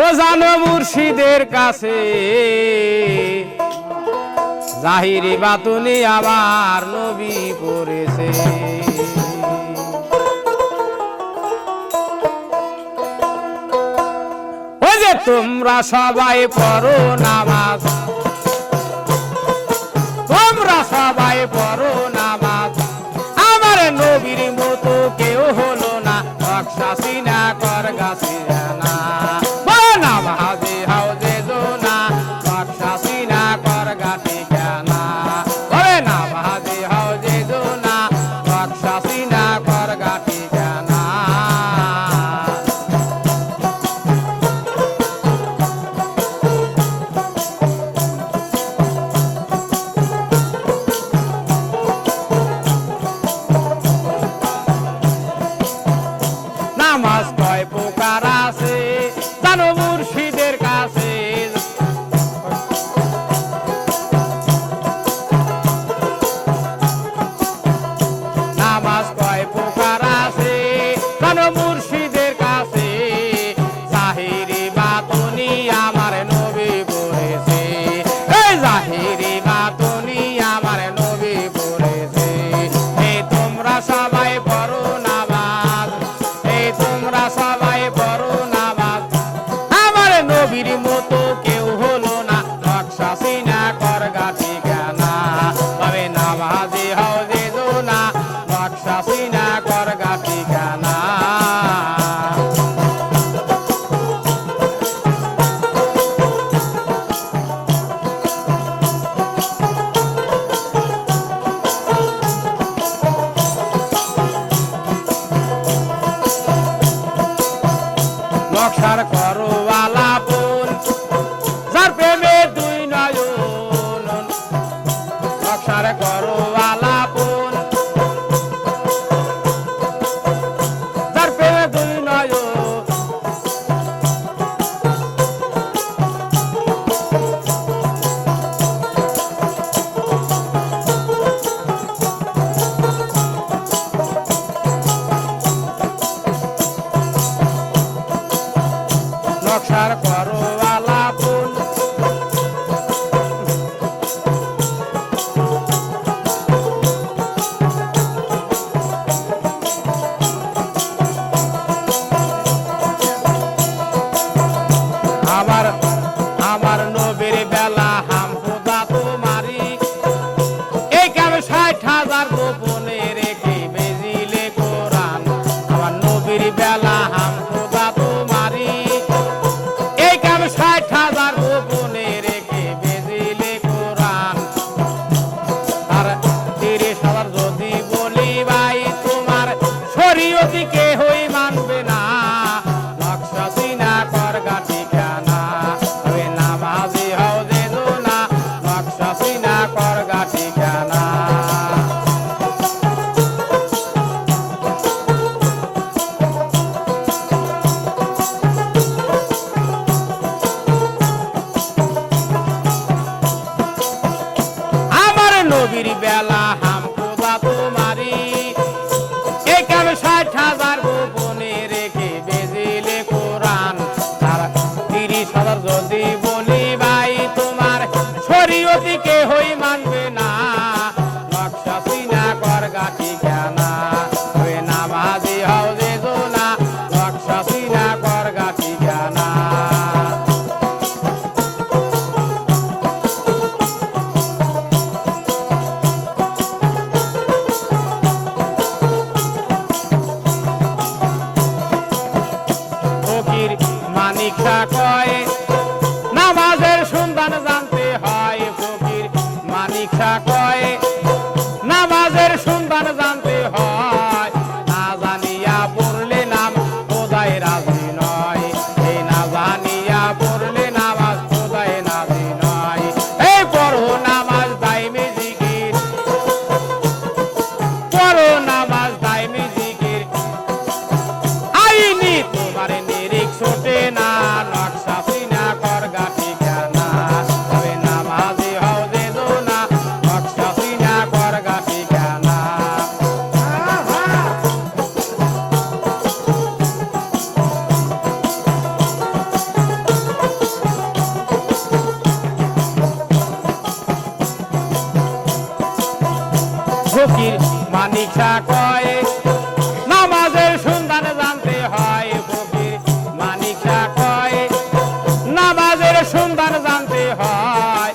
ও জানো মুর্শিদের কাছে। জাহিরি বাতুনি আবার নবী পড়েছে। ওই যে তোমরা সবাই পড়ো নামাজ। তোমরা সবাই পড়ো mas vai por りも時計 tight ties ছবির বেলা হাম খোদা তোমারি এখান ষাট হাজার গোপনে রেখে বেজিলে কোরআন। তার তিরিশ হাজার যদি Jaraguá ফকির মানিকা কয় নামাজের সন্ধান জানতে হয় ফকির মানিকা কয় নামাজের সন্ধান জানতে হয়।